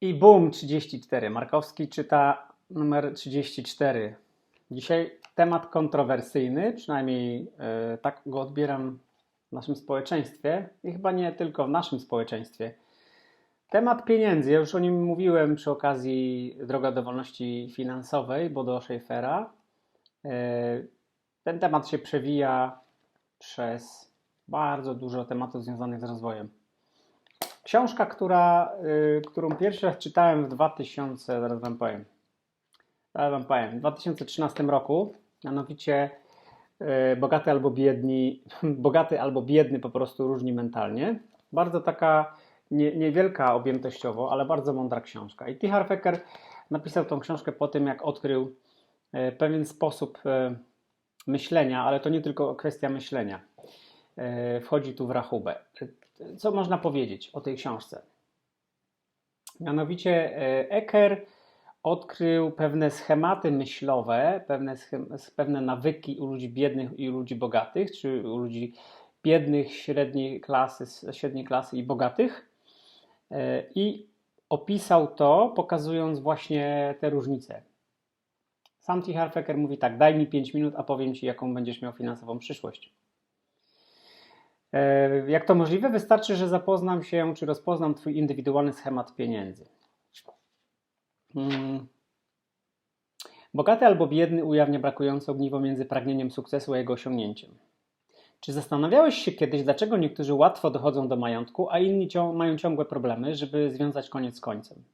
I boom, 34. Markowski czyta numer 34. Dzisiaj temat kontrowersyjny, przynajmniej e, tak go odbieram w naszym społeczeństwie i chyba nie tylko w naszym społeczeństwie. Temat pieniędzy. Ja już o nim mówiłem przy okazji Droga do Wolności Finansowej Bodo Schaeffera. E, Ten temat się przewija przez bardzo dużo tematów związanych z rozwojem. Książka, która, y, którą pierwszy raz czytałem w 2000, zaraz wam powiem, zaraz wam powiem, w 2013 roku, mianowicie y, Bogaty albo biedni, bogaty albo biedny po prostu różni mentalnie. Bardzo taka nie, niewielka objętościowo, ale bardzo mądra książka. I T. Harfecker napisał tą książkę po tym, jak odkrył y, pewien sposób y, myślenia, ale to nie tylko kwestia myślenia. Y, Wchodzi tu w rachubę co można powiedzieć o tej książce? Mianowicie e, Ecker odkrył pewne schematy myślowe, pewne, pewne nawyki u ludzi biednych i u ludzi bogatych, czy u ludzi biednych, średniej klasy, średniej klasy i bogatych E, i opisał to, pokazując właśnie te różnice. Sam T. Harfecker mówi tak, daj mi 5 minut, a powiem Ci, jaką będziesz miał finansową przyszłość. E, Jak to możliwe? Wystarczy, że zapoznam się, czy rozpoznam Twój indywidualny schemat pieniędzy. Mm. Bogaty albo biedny ujawnia brakujące ogniwo między pragnieniem sukcesu a jego osiągnięciem. Czy zastanawiałeś się kiedyś, dlaczego niektórzy łatwo dochodzą do majątku, a inni cią- mają ciągłe problemy, żeby związać koniec z końcem?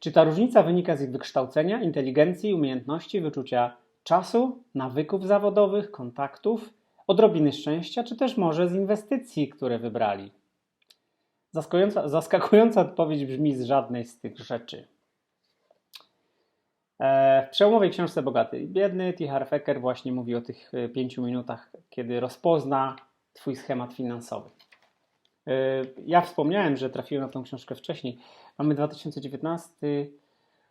Czy ta różnica wynika z ich wykształcenia, inteligencji, umiejętności, wyczucia czasu, nawyków zawodowych, kontaktów, odrobiny szczęścia, czy też może z inwestycji, które wybrali? Zaskakująca, zaskakująca odpowiedź brzmi z żadnej z tych rzeczy. E, W przełomowej książce Bogaty i Biedny T. Harfecker właśnie mówi o tych e, pięciu minutach, kiedy rozpozna Twój schemat finansowy. E, Ja wspomniałem, że trafiłem na tą książkę wcześniej. Mamy 2019,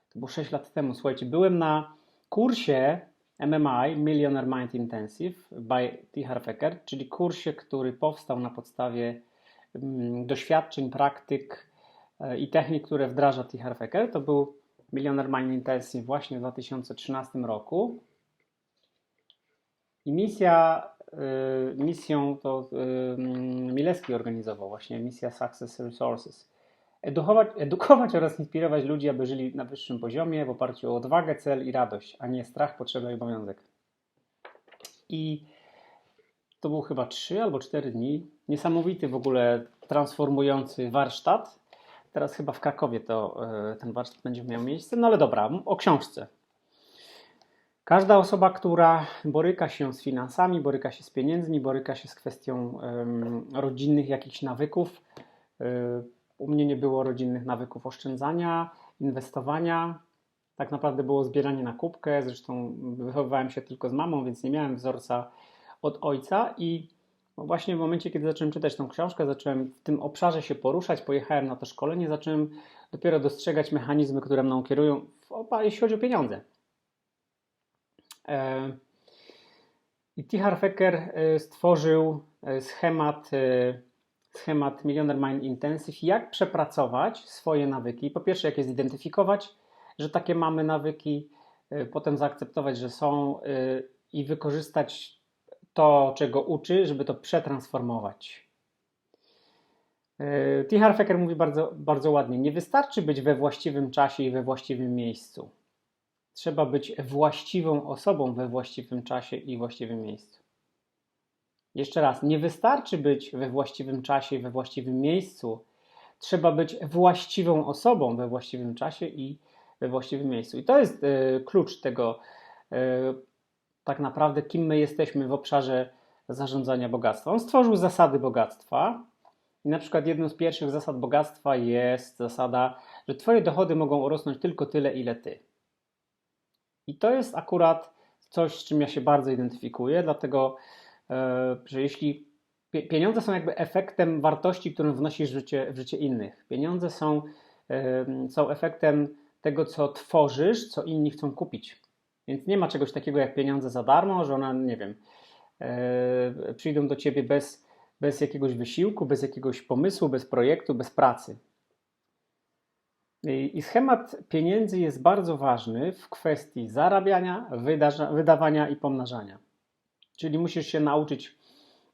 to było 6 lat temu. Słuchajcie, byłem na kursie MMI, Millionaire Mind Intensive by T. Harfecker, czyli kursie, który powstał na podstawie mm, doświadczeń, praktyk e, i technik, które wdraża T. Harfecker. To był Millionaire Mind Intensive właśnie w 2013 roku. I misja, y, misją to y, mm, Mileski organizował właśnie, misja Success Resources. Edukować, edukować oraz inspirować ludzi, aby żyli na wyższym poziomie w oparciu o odwagę, cel i radość, a nie strach, potrzebę i obowiązek. I to był chyba 3 albo 4 dni. Niesamowity w ogóle transformujący warsztat. Teraz chyba w Krakowie to e, ten warsztat będzie miał miejsce. No ale dobra, o książce. Każda osoba, która boryka się z finansami, boryka się z pieniędzmi, boryka się z kwestią em, rodzinnych jakichś nawyków. y, u mnie nie było rodzinnych nawyków oszczędzania, inwestowania. Tak naprawdę było zbieranie na kubkę. Zresztą wychowywałem się tylko z mamą, więc nie miałem wzorca od ojca. I właśnie w momencie, kiedy zacząłem czytać tą książkę, zacząłem w tym obszarze się poruszać, pojechałem na to szkolenie, zacząłem dopiero dostrzegać mechanizmy, które mną kierują, jeśli chodzi o pieniądze. E, I T. Harfecker e, stworzył e, schemat, schemat Millionaire Mind Intensive, jak przepracować swoje nawyki. Po pierwsze, jak je zidentyfikować, że takie mamy nawyki, e, potem zaakceptować, że są e, i wykorzystać to, czego uczy, żeby to przetransformować. E, T. Harfecker mówi bardzo, bardzo ładnie: Nie wystarczy być we właściwym czasie i we właściwym miejscu. Trzeba być właściwą osobą we właściwym czasie i właściwym miejscu. Jeszcze raz, nie wystarczy być we właściwym czasie i we właściwym miejscu. Trzeba być właściwą osobą we właściwym czasie i we właściwym miejscu. I to jest e, klucz tego, e, tak naprawdę, kim my jesteśmy w obszarze zarządzania bogactwem. On stworzył zasady bogactwa. I na przykład jedną z pierwszych zasad bogactwa jest zasada, że Twoje dochody mogą urosnąć tylko tyle, ile Ty. I to jest akurat coś, z czym ja się bardzo identyfikuję, dlatego że jeśli pie- pieniądze są jakby efektem wartości, którą wnosisz w życie, w życie innych, pieniądze są, są efektem tego, co tworzysz, co inni chcą kupić. Więc nie ma czegoś takiego jak pieniądze za darmo, że one, nie wiem, e, przyjdą do ciebie bez, bez jakiegoś wysiłku, bez jakiegoś pomysłu, bez projektu, bez pracy. I schemat pieniędzy jest bardzo ważny w kwestii zarabiania, wydawania i pomnażania. Czyli musisz się nauczyć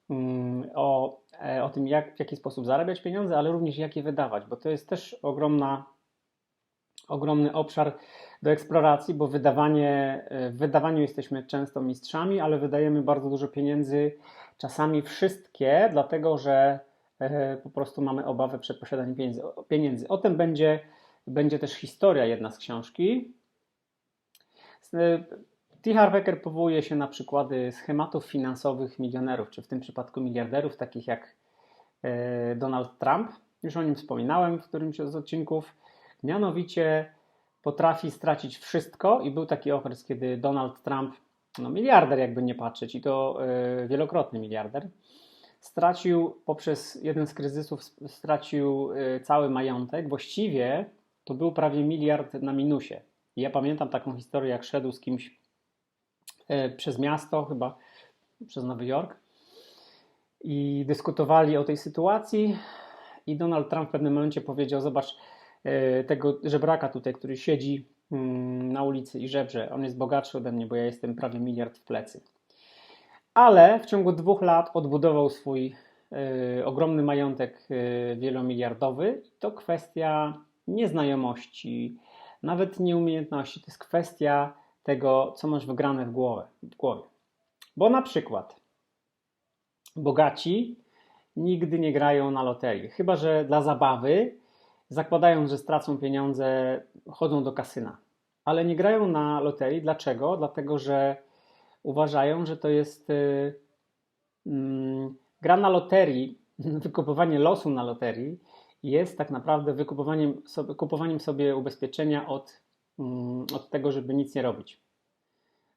mm, o, e, o tym, jak, w jaki sposób zarabiać pieniądze, ale również jak je wydawać, bo to jest też ogromna, ogromny obszar do eksploracji, bo wydawanie, e, w wydawaniu jesteśmy często mistrzami, ale wydajemy bardzo dużo pieniędzy, czasami wszystkie, dlatego że e, po prostu mamy obawę przed posiadaniem pieniędzy. Pieniędzy. O tym będzie, będzie też historia jedna z książki. T. Harv Eker powołuje się na przykłady schematów finansowych milionerów, czy w tym przypadku miliarderów, takich jak e, Donald Trump. Już o nim wspominałem w którymś z odcinków. Mianowicie potrafi stracić wszystko i był taki okres, kiedy Donald Trump, no miliarder jakby nie patrzeć i to e, wielokrotny miliarder, stracił poprzez jeden z kryzysów, stracił e, cały majątek. Właściwie to był prawie miliard na minusie. I ja pamiętam taką historię, jak szedł z kimś przez miasto, chyba przez Nowy Jork i dyskutowali o tej sytuacji i Donald Trump w pewnym momencie powiedział, zobacz e, tego żebraka tutaj, który siedzi mm, na ulicy i żebrze, on jest bogatszy ode mnie, bo ja jestem prawie miliard w plecy. Ale w ciągu dwóch lat odbudował swój e, ogromny majątek e, wielomiliardowy. To kwestia nieznajomości, nawet nieumiejętności. To jest kwestia tego, co masz wygrane w, głowę, w głowie. Bo na przykład bogaci nigdy nie grają na loterii, chyba że dla zabawy zakładają, że stracą pieniądze, chodzą do kasyna. Ale nie grają na loterii. Dlaczego? Dlatego, że uważają, że to jest y, mm, gra na loterii, wykupowanie losu na loterii jest tak naprawdę wykupowaniem sobie, kupowaniem sobie ubezpieczenia od, od tego, żeby nic nie robić.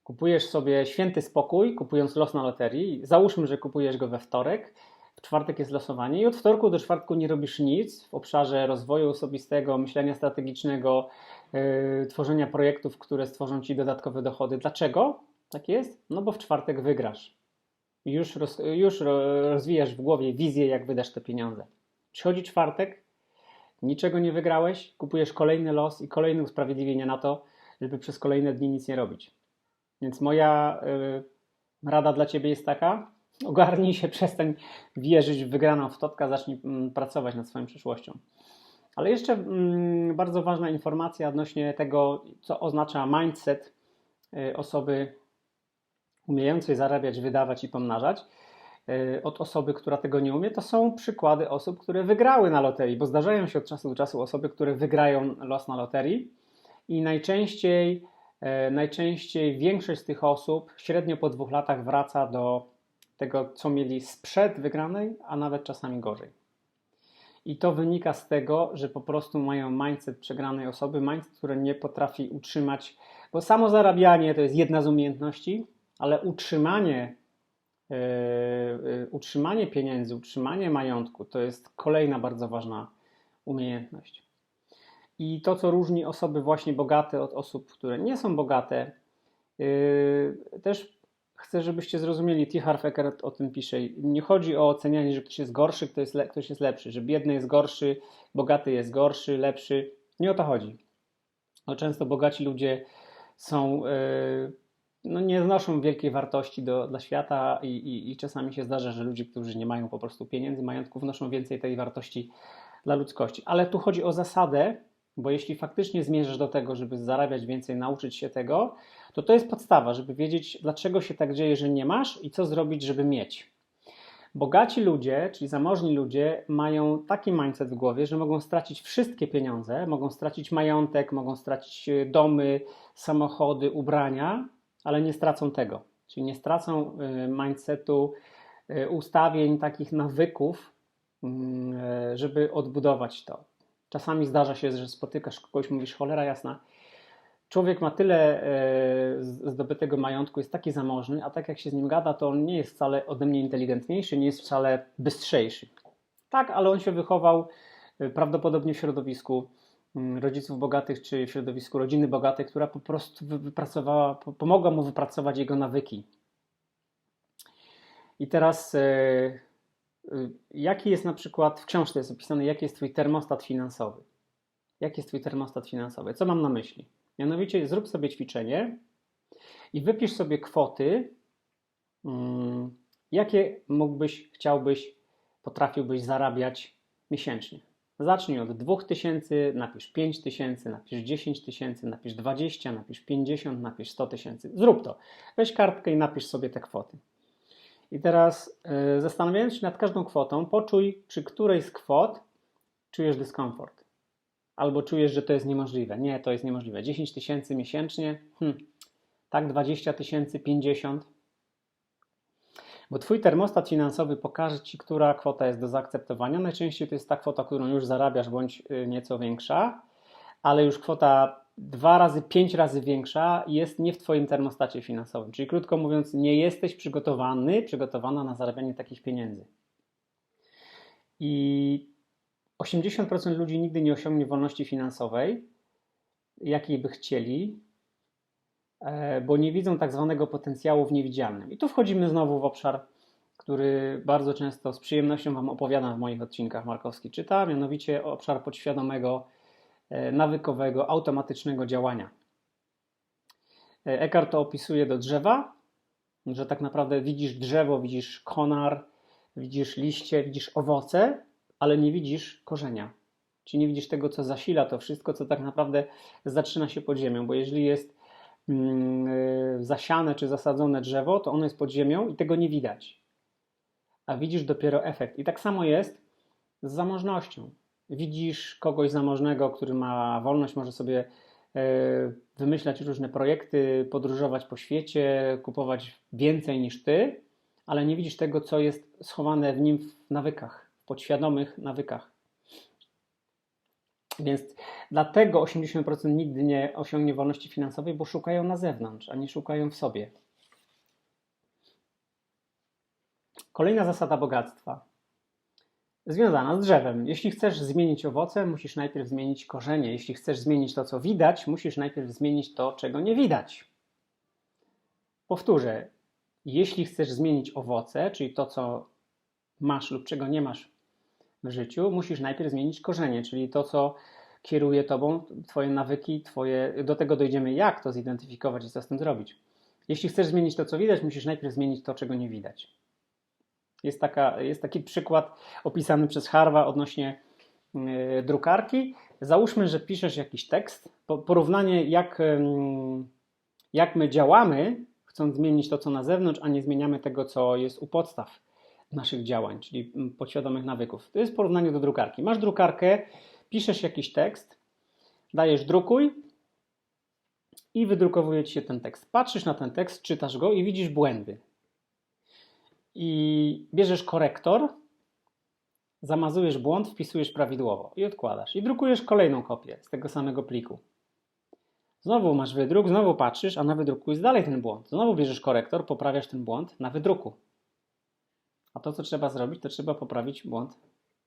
Kupujesz sobie święty spokój, kupując los na loterii. Załóżmy, że kupujesz go we wtorek, w czwartek jest losowanie i od wtorku do czwartku nie robisz nic w obszarze rozwoju osobistego, myślenia strategicznego, yy, tworzenia projektów, które stworzą ci dodatkowe dochody. Dlaczego tak jest? No bo w czwartek wygrasz. Już, roz, już ro- rozwijasz w głowie wizję, jak wydasz te pieniądze. Przychodzi czwartek, niczego nie wygrałeś, kupujesz kolejny los i kolejne usprawiedliwienie na to, żeby przez kolejne dni nic nie robić. Więc moja y, rada dla Ciebie jest taka: ogarnij się, przestań wierzyć w wygraną w totka, zacznij mm, pracować nad swoją przyszłością. Ale jeszcze mm, bardzo ważna informacja odnośnie tego, co oznacza mindset y, osoby umiejącej zarabiać, wydawać i pomnażać od osoby, która tego nie umie, to są przykłady osób, które wygrały na loterii, bo zdarzają się od czasu do czasu osoby, które wygrają los na loterii i najczęściej, e, najczęściej większość z tych osób średnio po dwóch latach wraca do tego, co mieli sprzed wygranej, a nawet czasami gorzej. I to wynika z tego, że po prostu mają mindset przegranej osoby, mindset, który nie potrafi utrzymać, bo samo zarabianie to jest jedna z umiejętności, ale utrzymanie, utrzymanie pieniędzy, utrzymanie majątku to jest kolejna bardzo ważna umiejętność. I to, co różni osoby właśnie bogate od osób, które nie są bogate, yy, też chcę, żebyście zrozumieli, T. Harv Eker o tym pisze. Nie chodzi o ocenianie, że ktoś jest gorszy, ktoś jest, ktoś jest lepszy, że biedny jest gorszy, bogaty jest gorszy, lepszy. Nie o to chodzi. No, często bogaci ludzie są, no, nie znoszą wielkiej wartości do, dla świata i, i, i czasami się zdarza, że ludzie, którzy nie mają po prostu pieniędzy, majątków, wnoszą więcej tej wartości dla ludzkości. Ale tu chodzi o zasadę, bo jeśli faktycznie zmierzasz do tego, żeby zarabiać więcej, nauczyć się tego, to to jest podstawa, żeby wiedzieć, dlaczego się tak dzieje, że nie masz i co zrobić, żeby mieć. Bogaci ludzie, czyli zamożni ludzie, mają taki mindset w głowie, że mogą stracić wszystkie pieniądze, mogą stracić majątek, mogą stracić e, domy, samochody, ubrania, ale nie stracą tego. Czyli nie stracą e, mindsetu, e, ustawień, takich nawyków, mm, e, żeby odbudować to. Czasami zdarza się, że spotykasz kogoś, mówisz, cholera jasna, człowiek ma tyle zdobytego majątku, jest taki zamożny, a tak jak się z nim gada, to on nie jest wcale ode mnie inteligentniejszy, nie jest wcale bystrzejszy. Tak, ale on się wychował prawdopodobnie w środowisku rodziców bogatych, czy w środowisku rodziny bogatej, która po prostu wy- wypracowała, po- pomogła mu wypracować jego nawyki. I teraz, e, e, jaki jest na przykład, w książce jest opisane, jaki jest Twój termostat finansowy? Jaki jest Twój termostat finansowy? Co mam na myśli? Mianowicie zrób sobie ćwiczenie i wypisz sobie kwoty, mm, jakie mógłbyś, chciałbyś, potrafiłbyś zarabiać miesięcznie. Zacznij od 2000, napisz 5000, napisz 10 tysięcy, napisz 20, napisz 50, napisz 100 tysięcy. Zrób to. Weź kartkę i napisz sobie te kwoty. I teraz yy, zastanawiając się nad każdą kwotą, poczuj, przy której z kwot czujesz dyskomfort. Albo czujesz, że to jest niemożliwe. Nie, to jest niemożliwe. 10 tysięcy miesięcznie, hm, tak 20 tysięcy, 50. Bo Twój termostat finansowy pokaże Ci, która kwota jest do zaakceptowania. Najczęściej to jest ta kwota, którą już zarabiasz, bądź y, nieco większa, ale już kwota dwa razy, pięć razy większa jest nie w Twoim termostacie finansowym. Czyli krótko mówiąc, nie jesteś przygotowany, przygotowana na zarabianie takich pieniędzy. I 80% ludzi nigdy nie osiągnie wolności finansowej, jakiej by chcieli, bo nie widzą tak zwanego potencjału w niewidzialnym. I tu wchodzimy znowu w obszar, który bardzo często z przyjemnością Wam opowiadam w moich odcinkach Markowski czyta, mianowicie obszar podświadomego, e, nawykowego, automatycznego działania. E, Eckhart to opisuje do drzewa, że tak naprawdę widzisz drzewo, widzisz konar, widzisz liście, widzisz owoce, ale nie widzisz korzenia. Czyli nie widzisz tego, co zasila to wszystko, co tak naprawdę zaczyna się pod ziemią, bo jeżeli jest zasiane czy zasadzone drzewo, to ono jest pod ziemią i tego nie widać. A widzisz dopiero efekt. I tak samo jest z zamożnością. Widzisz kogoś zamożnego, który ma wolność, może sobie y, wymyślać różne projekty, podróżować po świecie, kupować więcej niż ty, ale nie widzisz tego, co jest schowane w nim w nawykach podświadomych nawykach. Więc dlatego 80% nigdy nie osiągnie wolności finansowej, bo szukają na zewnątrz, a nie szukają w sobie. Kolejna zasada bogactwa. Związana z drzewem. Jeśli chcesz zmienić owoce, musisz najpierw zmienić korzenie. Jeśli chcesz zmienić to, co widać, musisz najpierw zmienić to, czego nie widać. Powtórzę. Jeśli chcesz zmienić owoce, czyli to, co masz lub czego nie masz w życiu, musisz najpierw zmienić korzenie, czyli to, co kieruje tobą, twoje nawyki, twoje, do tego dojdziemy, jak to zidentyfikować i co z tym zrobić. Jeśli chcesz zmienić to, co widać, musisz najpierw zmienić to, czego nie widać. Jest, taka, jest taki przykład opisany przez Harva odnośnie yy, drukarki. Załóżmy, że piszesz jakiś tekst, porównanie jak, yy, jak my działamy, chcąc zmienić to, co na zewnątrz, a nie zmieniamy tego, co jest u podstaw naszych działań, czyli mm, podświadomych nawyków. To jest porównanie do drukarki. Masz drukarkę, piszesz jakiś tekst, dajesz drukuj i wydrukowuje ci się ten tekst. Patrzysz na ten tekst, czytasz go i widzisz błędy. I bierzesz korektor, zamazujesz błąd, wpisujesz prawidłowo i odkładasz. I drukujesz kolejną kopię z tego samego pliku. Znowu masz wydruk, znowu patrzysz, a na wydruku jest dalej ten błąd. Znowu bierzesz korektor, poprawiasz ten błąd na wydruku. A to, co trzeba zrobić, to trzeba poprawić błąd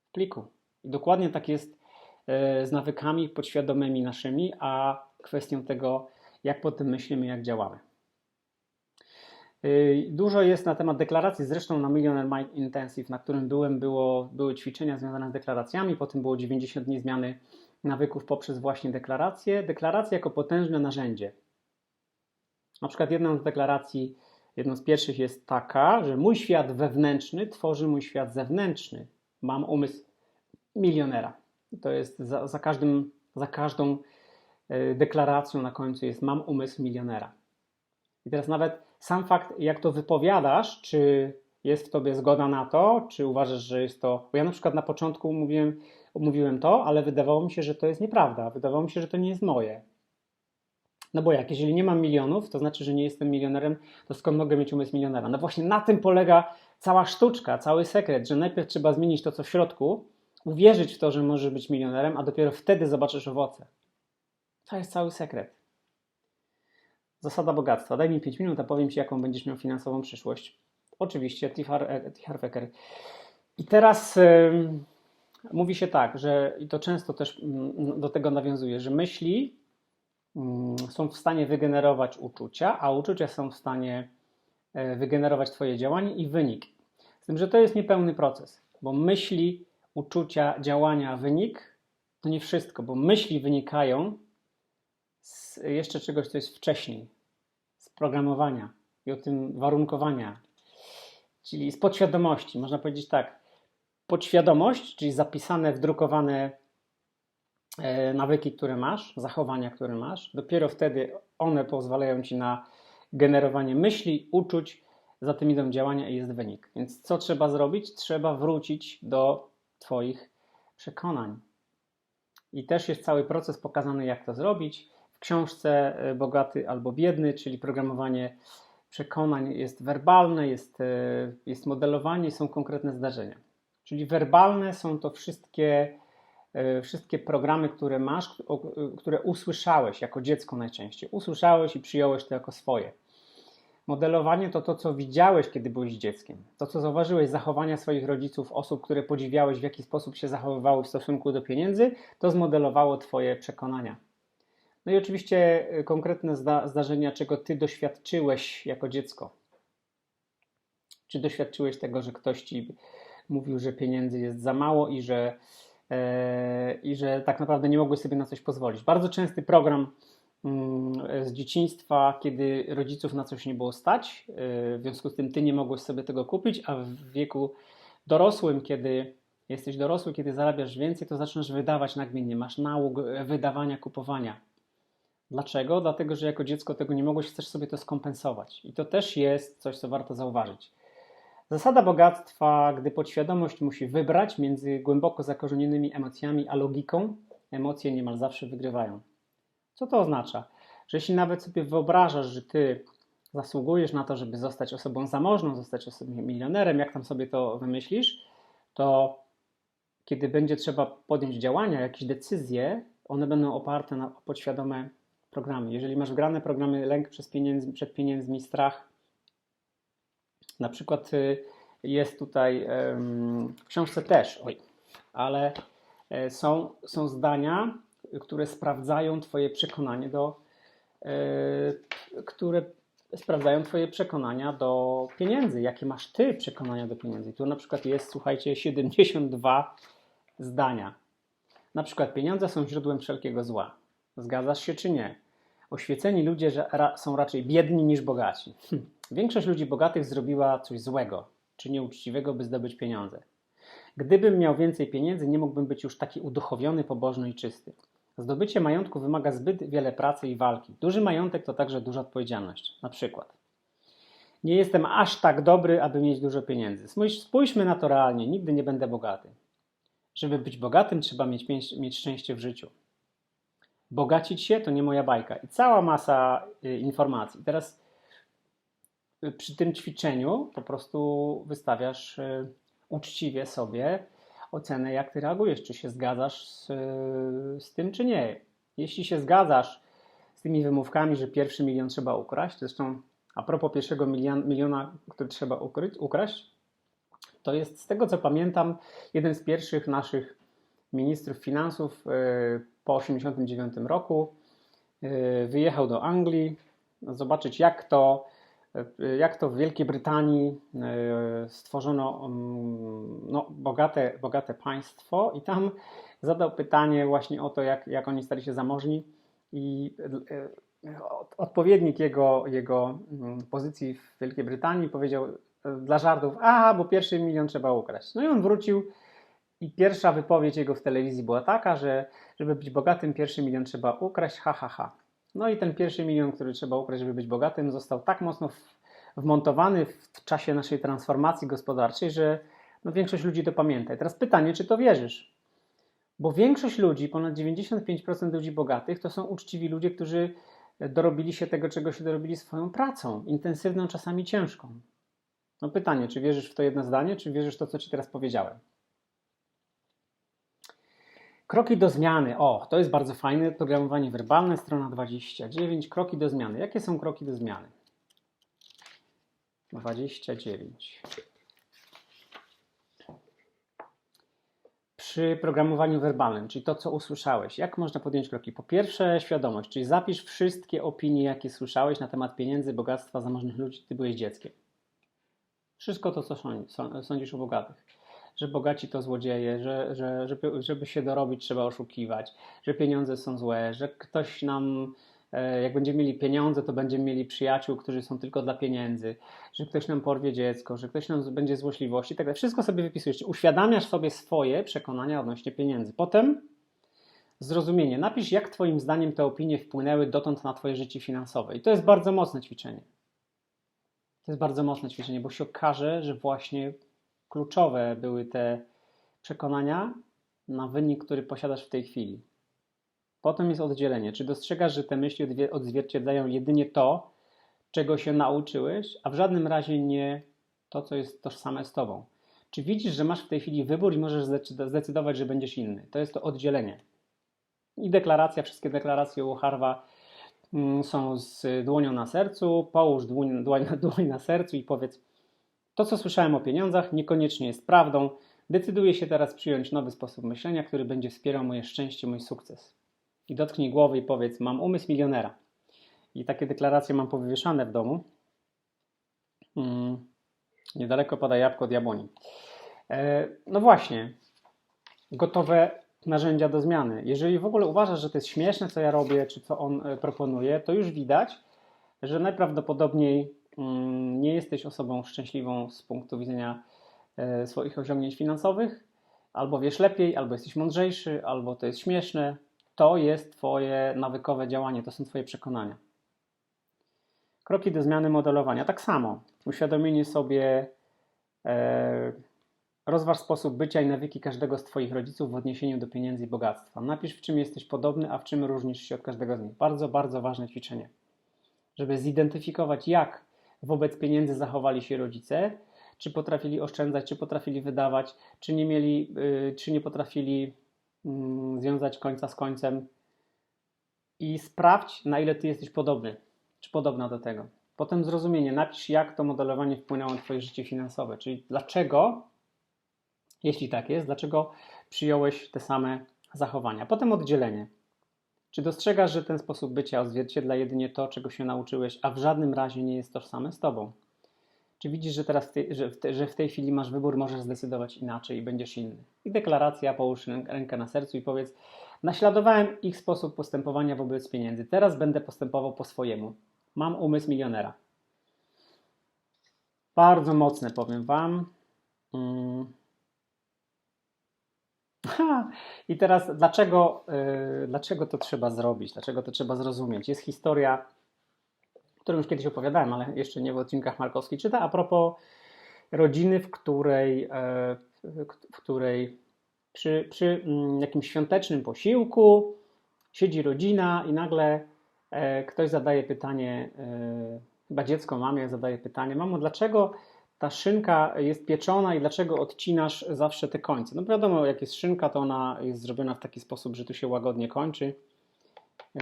w pliku. I dokładnie tak jest e, z nawykami podświadomymi naszymi, a kwestią tego, jak po tym myślimy, jak działamy. E, dużo jest na temat deklaracji, zresztą na Millionaire Mind Intensive, na którym byłem, było, były ćwiczenia związane z deklaracjami, potem było 90 dni zmiany nawyków poprzez właśnie deklaracje. Deklaracje jako potężne narzędzie. Na przykład jedną z deklaracji Jedną z pierwszych jest taka, że mój świat wewnętrzny tworzy mój świat zewnętrzny. Mam umysł milionera. To jest za, za, każdym, za każdą e, deklaracją na końcu jest mam umysł milionera. I teraz nawet sam fakt, jak to wypowiadasz, czy jest w tobie zgoda na to, czy uważasz, że jest to. Bo ja na przykład na początku mówiłem, mówiłem to, ale wydawało mi się, że to jest nieprawda. Wydawało mi się, że to nie jest moje. No bo jak, jeżeli nie mam milionów, to znaczy, że nie jestem milionerem, to skąd mogę mieć umysł milionera? No właśnie na tym polega cała sztuczka, cały sekret, że najpierw trzeba zmienić to, co w środku, uwierzyć w to, że możesz być milionerem, a dopiero wtedy zobaczysz owoce. To jest cały sekret. Zasada bogactwa. Daj mi 5 minut, a powiem Ci, jaką będziesz miał finansową przyszłość. Oczywiście, T. Wecker. I teraz yy, mówi się tak, że i to często też yy, do tego nawiązuje, że myśli Mm, są w stanie wygenerować uczucia, a uczucia są w stanie e, wygenerować Twoje działanie i wynik. Z tym, że to jest niepełny proces, bo myśli, uczucia, działania, wynik to nie wszystko, bo myśli wynikają z jeszcze czegoś, co jest wcześniej, z programowania i o tym warunkowania, czyli z podświadomości. Można powiedzieć tak, podświadomość, czyli zapisane, wdrukowane nawyki, które masz, zachowania, które masz, dopiero wtedy one pozwalają ci na generowanie myśli, uczuć, za tym idą działania i jest wynik. Więc co trzeba zrobić? Trzeba wrócić do Twoich przekonań. I też jest cały proces pokazany, jak to zrobić. W książce e, Bogaty albo Biedny, czyli programowanie przekonań, jest werbalne, jest, e, jest modelowanie, są konkretne zdarzenia. Czyli werbalne są to wszystkie, e, wszystkie programy, które masz, które usłyszałeś jako dziecko najczęściej. Usłyszałeś i przyjąłeś to jako swoje. Modelowanie to to, co widziałeś, kiedy byłeś dzieckiem. To, co zauważyłeś, zachowania swoich rodziców, osób, które podziwiałeś, w jaki sposób się zachowywały w stosunku do pieniędzy, to zmodelowało Twoje przekonania. No i oczywiście y, konkretne zda zdarzenia, czego Ty doświadczyłeś jako dziecko. Czy doświadczyłeś tego, że ktoś Ci mówił, że pieniędzy jest za mało i że, e, i że tak naprawdę nie mogłeś sobie na coś pozwolić. Bardzo częsty program Mm, z dzieciństwa, kiedy rodziców na coś nie było stać, y, w związku z tym ty nie mogłeś sobie tego kupić, a w wieku dorosłym, kiedy jesteś dorosły, kiedy zarabiasz więcej, to zaczynasz wydawać nagminnie, masz nałóg wydawania, kupowania. Dlaczego? Dlatego, że jako dziecko tego nie mogłeś, chcesz sobie to skompensować. I to też jest coś, co warto zauważyć. Zasada bogactwa, gdy podświadomość musi wybrać między głęboko zakorzenionymi emocjami a logiką, emocje niemal zawsze wygrywają. Co to oznacza? Że jeśli nawet sobie wyobrażasz, że ty zasługujesz na to, żeby zostać osobą zamożną, zostać osobą milionerem, jak tam sobie to wymyślisz, to kiedy będzie trzeba podjąć działania, jakieś decyzje, one będą oparte na podświadome programy. Jeżeli masz wgrane programy lęk pieniędzy, przed pieniędzmi, strach, na przykład y, jest tutaj w książce też, oj, ale e, są, są zdania, które sprawdzają Twoje przekonanie do, yy, które sprawdzają Twoje przekonania do pieniędzy. Jakie masz Ty przekonania do pieniędzy? Tu na przykład jest, słuchajcie, 72 zdania. Na przykład pieniądze są źródłem wszelkiego zła. Zgadzasz się czy nie? Oświeceni ludzie są raczej biedni niż bogaci. Hm. Większość ludzi bogatych zrobiła coś złego czy nieuczciwego, by zdobyć pieniądze. Gdybym miał więcej pieniędzy, nie mógłbym być już taki uduchowiony, pobożny i czysty. Zdobycie majątku wymaga zbyt wiele pracy i walki. Duży majątek to także duża odpowiedzialność. Na przykład. Nie jestem aż tak dobry, aby mieć dużo pieniędzy. Spójrzmy na to realnie. Nigdy nie będę bogaty. Żeby być bogatym, trzeba mieć, mieć szczęście w życiu. Bogacić się to nie moja bajka. I cała masa y, informacji. Teraz przy tym ćwiczeniu po prostu wystawiasz y, uczciwie sobie ocenę, jak ty reagujesz, czy się zgadzasz z, z tym, czy nie. Jeśli się zgadzasz z tymi wymówkami, że pierwszy milion trzeba ukraść, zresztą a propos pierwszego milion, miliona, który trzeba ukryć, ukraść, to jest z tego co pamiętam jeden z pierwszych naszych ministrów finansów e, po 1989 roku. E, wyjechał do Anglii, zobaczyć jak to jak to w Wielkiej Brytanii e, stworzono mm, no, bogate, bogate państwo i tam zadał pytanie właśnie o to, jak, jak oni stali się zamożni i e, odpowiednik jego, jego mm, pozycji w Wielkiej Brytanii powiedział e, dla żartów, a, bo pierwszy milion trzeba ukraść. No i on wrócił i pierwsza wypowiedź jego w telewizji była taka, że żeby być bogatym, pierwszy milion trzeba ukraść, ha, ha, ha. No i ten pierwszy milion, który trzeba ukraść, żeby być bogatym, został tak mocno wmontowany w czasie naszej transformacji gospodarczej, że no większość ludzi to pamięta. I teraz pytanie, czy to wierzysz? Bo większość ludzi, ponad 95% ludzi bogatych, to są uczciwi ludzie, którzy dorobili się tego, czego się dorobili swoją pracą, intensywną, czasami ciężką. No pytanie, czy wierzysz w to jedno zdanie, czy wierzysz w to, co Ci teraz powiedziałem? Kroki do zmiany. O, to jest bardzo fajne. Programowanie werbalne, strona 29. Kroki do zmiany. Jakie są kroki do zmiany? 29. Przy programowaniu werbalnym, czyli to, co usłyszałeś, jak można podjąć kroki? Po pierwsze, świadomość, czyli zapisz wszystkie opinie, jakie słyszałeś na temat pieniędzy, bogactwa zamożnych ludzi, gdy byłeś dzieckiem. Wszystko to, co sądzisz o bogatych. Że bogaci to złodzieje, że, że żeby, żeby się dorobić trzeba oszukiwać, że pieniądze są złe, że ktoś nam, e, jak będziemy mieli pieniądze, to będziemy mieli przyjaciół, którzy są tylko dla pieniędzy, że ktoś nam porwie dziecko, że ktoś nam będzie złośliwości, tak dalej. Wszystko sobie wypisujesz, uświadamiasz sobie swoje przekonania odnośnie pieniędzy. Potem zrozumienie. Napisz, jak Twoim zdaniem te opinie wpłynęły dotąd na Twoje życie finansowe. I to jest bardzo mocne ćwiczenie. To jest bardzo mocne ćwiczenie, bo się okaże, że właśnie kluczowe były te przekonania na wynik, który posiadasz w tej chwili. Potem jest oddzielenie. Czy dostrzegasz, że te myśli odzwierciedlają jedynie to, czego się nauczyłeś, a w żadnym razie nie to, co jest tożsame z tobą? Czy widzisz, że masz w tej chwili wybór i możesz zdecyd- zdecydować, że będziesz inny? To jest to oddzielenie. I deklaracja, wszystkie deklaracje u Harva mm, są z dłonią na sercu. Połóż dłoń, dłoń, dłoń na sercu i powiedz: To, co słyszałem o pieniądzach, niekoniecznie jest prawdą. Decyduję się teraz przyjąć nowy sposób myślenia, który będzie wspierał moje szczęście, mój sukces. I dotknij głowy i powiedz: Mam umysł milionera. I takie deklaracje mam powywieszane w domu. Mm, niedaleko pada jabłko od jabłoni. E, no właśnie, gotowe narzędzia do zmiany. Jeżeli w ogóle uważasz, że to jest śmieszne, co ja robię, czy co on e, proponuje, to już widać, że najprawdopodobniej mm, nie jesteś osobą szczęśliwą z punktu widzenia e, swoich osiągnięć finansowych, albo wiesz lepiej, albo jesteś mądrzejszy, albo to jest śmieszne. To jest Twoje nawykowe działanie, to są Twoje przekonania. Kroki do zmiany modelowania. Tak samo. Uświadomienie sobie, e, rozważ sposób bycia i nawyki każdego z Twoich rodziców w odniesieniu do pieniędzy i bogactwa. Napisz, w czym jesteś podobny, a w czym różnisz się od każdego z nich. Bardzo, bardzo ważne ćwiczenie. Żeby zidentyfikować, jak wobec pieniędzy zachowali się rodzice, czy potrafili oszczędzać, czy potrafili wydawać, czy nie mieli, y, czy nie potrafili mm, związać końca z końcem i sprawdź, na ile ty jesteś podobny, czy podobna do tego. Potem zrozumienie, napisz, jak to modelowanie wpłynęło na Twoje życie finansowe, czyli dlaczego, jeśli tak jest, dlaczego przyjąłeś te same zachowania. Potem oddzielenie. Czy dostrzegasz, że ten sposób bycia odzwierciedla jedynie to, czego się nauczyłeś, a w żadnym razie nie jest tożsame z Tobą? Czy widzisz, że teraz tej, że, w te, że w tej chwili masz wybór, możesz zdecydować inaczej i będziesz inny? I deklaracja, połóż rę- rękę na sercu i powiedz: Naśladowałem ich sposób postępowania wobec pieniędzy. Teraz będę postępował po swojemu. Mam umysł milionera. Bardzo mocne, powiem Wam. Mm. Ha, I teraz, dlaczego, yy, dlaczego to trzeba zrobić? Dlaczego to trzeba zrozumieć? Jest historia, którą już kiedyś opowiadałem, ale jeszcze nie w odcinkach Markowskiej czyta, a propos rodziny, w której, e, w której przy, przy mm, jakimś świątecznym posiłku siedzi rodzina i nagle e, ktoś zadaje pytanie, e, chyba dziecko mamie zadaje pytanie, mamo, dlaczego ta szynka jest pieczona i dlaczego odcinasz zawsze te końce? No wiadomo, jak jest szynka, to ona jest zrobiona w taki sposób, że tu się łagodnie kończy.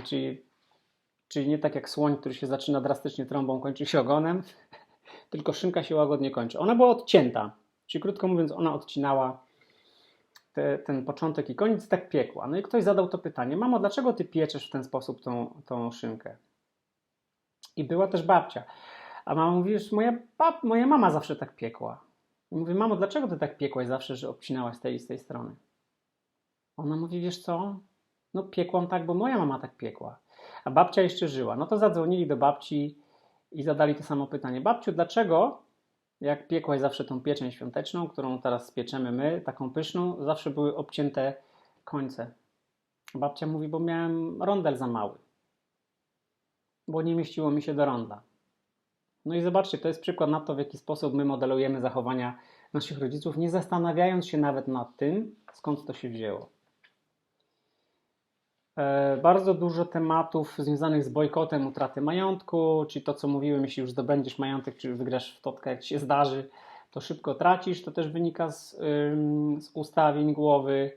Czyli, czyli nie tak jak słoń, który się zaczyna drastycznie trąbą, kończy się ogonem, tylko szynka się łagodnie kończy. Ona była odcięta, czyli krótko mówiąc, ona odcinała te, ten początek i koniec, tak piekła. No i ktoś zadał to pytanie, mamo, dlaczego ty pieczesz w ten sposób tą, tą szynkę? I była też babcia. A mama mówi, moja, moja mama zawsze tak piekła. I mówi, mamo, dlaczego ty tak piekłaś zawsze, że obcinałaś z tej z tej strony? Ona mówi, wiesz co? No piekłam tak, bo moja mama tak piekła. A babcia jeszcze żyła. No to zadzwonili do babci i zadali to samo pytanie. Babciu, dlaczego jak piekłaś zawsze tą pieczeń świąteczną, którą teraz spieczemy my, taką pyszną, zawsze były obcięte końce? Babcia mówi, bo miałem rondel za mały. Bo nie mieściło mi się do ronda. No i zobaczcie, to jest przykład na to, w jaki sposób my modelujemy zachowania naszych rodziców, nie zastanawiając się nawet nad tym, skąd to się wzięło. E, Bardzo dużo tematów związanych z bojkotem utraty majątku, czyli to, co mówiłem, jeśli już zdobędziesz majątek, czy wygrasz w totkę, jak ci się zdarzy, to szybko tracisz. To też wynika z, z ustawień głowy.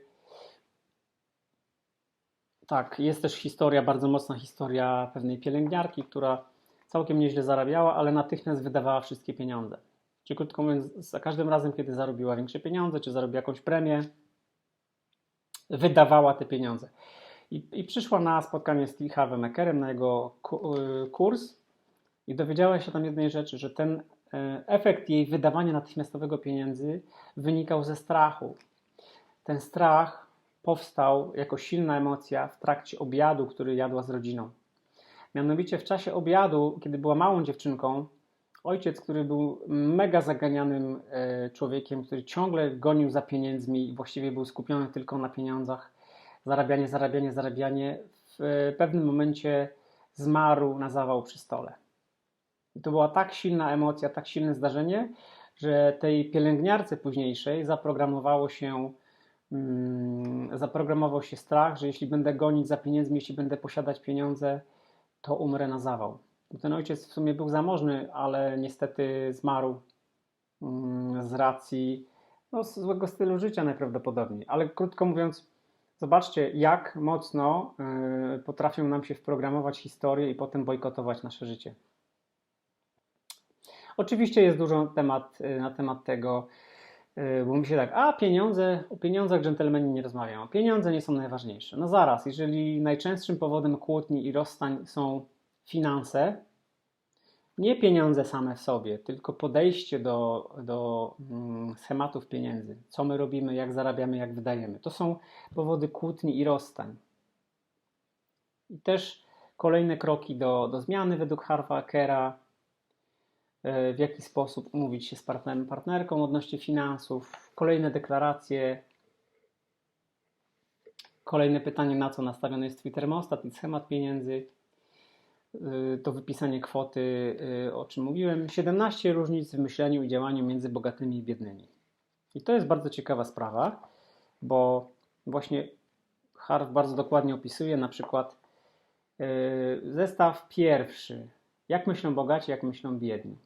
Tak, jest też historia, bardzo mocna historia pewnej pielęgniarki, która całkiem nieźle zarabiała, ale natychmiast wydawała wszystkie pieniądze. Czyli krótko mówiąc, za każdym razem, kiedy zarobiła większe pieniądze, czy zarobiła jakąś premię, wydawała te pieniądze. I, i przyszła na spotkanie z Steve Makerem na jego y, kurs i dowiedziała się tam jednej rzeczy, że ten e, efekt jej wydawania natychmiastowego pieniędzy wynikał ze strachu. Ten strach powstał jako silna emocja w trakcie obiadu, który jadła z rodziną. Mianowicie w czasie obiadu, kiedy była małą dziewczynką, ojciec, który był mega zaganianym e, człowiekiem, który ciągle gonił za pieniędzmi i właściwie był skupiony tylko na pieniądzach, zarabianie, zarabianie, zarabianie, w pewnym momencie zmarł na zawał przy stole. I to była tak silna emocja, tak silne zdarzenie, że tej pielęgniarce późniejszej zaprogramowało się, mm, zaprogramował się strach, że jeśli będę gonić za pieniędzmi, jeśli będę posiadać pieniądze, to umrę na zawał. Ten ojciec w sumie był zamożny, ale niestety zmarł mm, z racji no, złego stylu życia najprawdopodobniej. Ale krótko mówiąc, zobaczcie, jak mocno y, potrafią nam się wprogramować historię i potem bojkotować nasze życie. Oczywiście jest dużo temat, y, na temat tego, bo mówi się tak, a pieniądze, o pieniądzach dżentelmeni nie rozmawiają, pieniądze nie są najważniejsze. No zaraz, jeżeli najczęstszym powodem kłótni i rozstań są finanse, nie pieniądze same w sobie, tylko podejście do, do mm, schematów pieniędzy, co my robimy, jak zarabiamy, jak wydajemy. To są powody kłótni i rozstań. I też kolejne kroki do, do zmiany według Harva Kera, w jaki sposób umówić się z partnerem, partnerką odnośnie finansów, kolejne deklaracje, kolejne pytanie, na co nastawiony jest Twój termostat i schemat pieniędzy, y, to wypisanie kwoty, y, o czym mówiłem, 17 różnic w myśleniu i działaniu między bogatymi i biednymi. I to jest bardzo ciekawa sprawa, bo właśnie Harv bardzo dokładnie opisuje na przykład zestaw pierwszy, jak myślą bogaci, jak myślą biedni.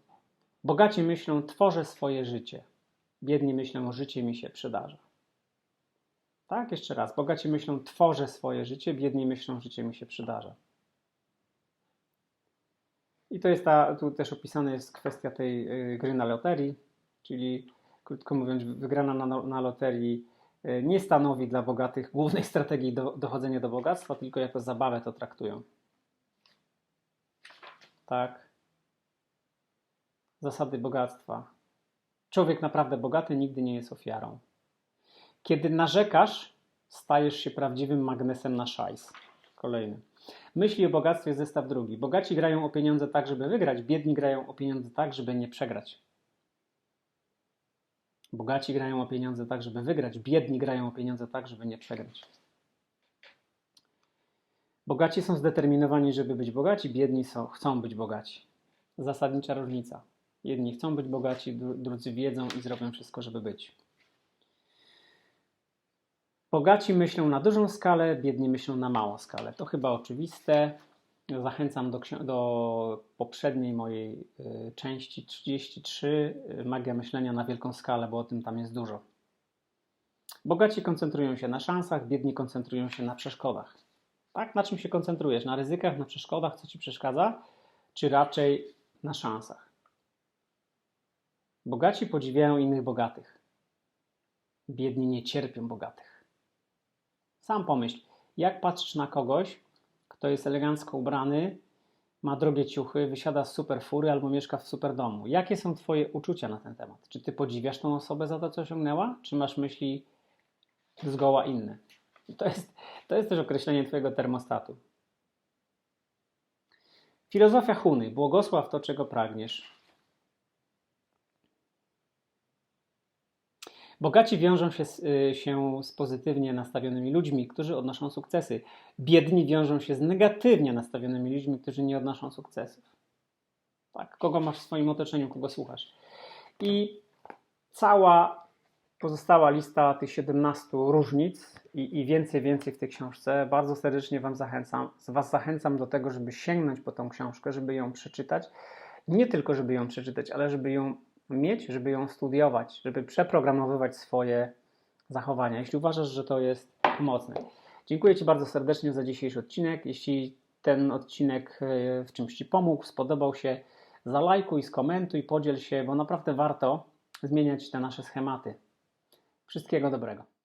Bogaci myślą, tworzę swoje życie. Biedni myślą, życie mi się przydarza. Tak, jeszcze raz. Bogaci myślą, tworzę swoje życie, biedni myślą, życie mi się przydarza. I to jest ta, tu też opisana jest kwestia tej y, gry na loterii, czyli krótko mówiąc, wygrana na, na loterii y, nie stanowi dla bogatych głównej strategii do, dochodzenia do bogactwa, tylko jako zabawę to traktują. Tak zasady bogactwa. Człowiek naprawdę bogaty nigdy nie jest ofiarą. Kiedy narzekasz, stajesz się prawdziwym magnesem na szajs. Kolejny. Myśli o bogactwie zestaw drugi. Bogaci grają o pieniądze tak, żeby wygrać, biedni grają o pieniądze tak, żeby nie przegrać. Bogaci grają o pieniądze tak, żeby wygrać, biedni grają o pieniądze tak, żeby nie przegrać. Bogaci są zdeterminowani, żeby być bogaci, biedni są, chcą być bogaci. Zasadnicza różnica. Jedni chcą być bogaci, drudzy wiedzą i zrobią wszystko, żeby być. Bogaci myślą na dużą skalę, biedni myślą na małą skalę. To chyba oczywiste. Zachęcam do, do poprzedniej mojej y, części 33, y, Magia myślenia na wielką skalę, bo o tym tam jest dużo. Bogaci koncentrują się na szansach, biedni koncentrują się na przeszkodach. Tak? Na czym się koncentrujesz? Na ryzykach, na przeszkodach, co ci przeszkadza, czy raczej na szansach? Bogaci podziwiają innych bogatych. Biedni nie cierpią bogatych. Sam pomyśl, jak patrzysz na kogoś, kto jest elegancko ubrany, ma drogie ciuchy, wysiada z super fury albo mieszka w super domu. Jakie są Twoje uczucia na ten temat? Czy Ty podziwiasz tą osobę za to, co osiągnęła? Czy masz myśli zgoła inne? To jest, to jest też określenie Twojego termostatu. Filozofia Huny. Błogosław to, czego pragniesz. Bogaci wiążą się z, y, się z pozytywnie nastawionymi ludźmi, którzy odnoszą sukcesy. Biedni wiążą się z negatywnie nastawionymi ludźmi, którzy nie odnoszą sukcesów. Tak, kogo masz w swoim otoczeniu, kogo słuchasz. I cała pozostała lista tych 17 różnic i, i, więcej, więcej w tej książce. Bardzo serdecznie Wam zachęcam, Was zachęcam do tego, żeby sięgnąć po tą książkę, żeby ją przeczytać. Nie tylko, żeby ją przeczytać, ale żeby ją mieć, żeby ją studiować, żeby przeprogramowywać swoje zachowania, jeśli uważasz, że to jest pomocne. Dziękuję Ci bardzo serdecznie za dzisiejszy odcinek. Jeśli ten odcinek e, w czymś Ci pomógł, spodobał się, zalajkuj, skomentuj, podziel się, bo naprawdę warto zmieniać te nasze schematy. Wszystkiego dobrego.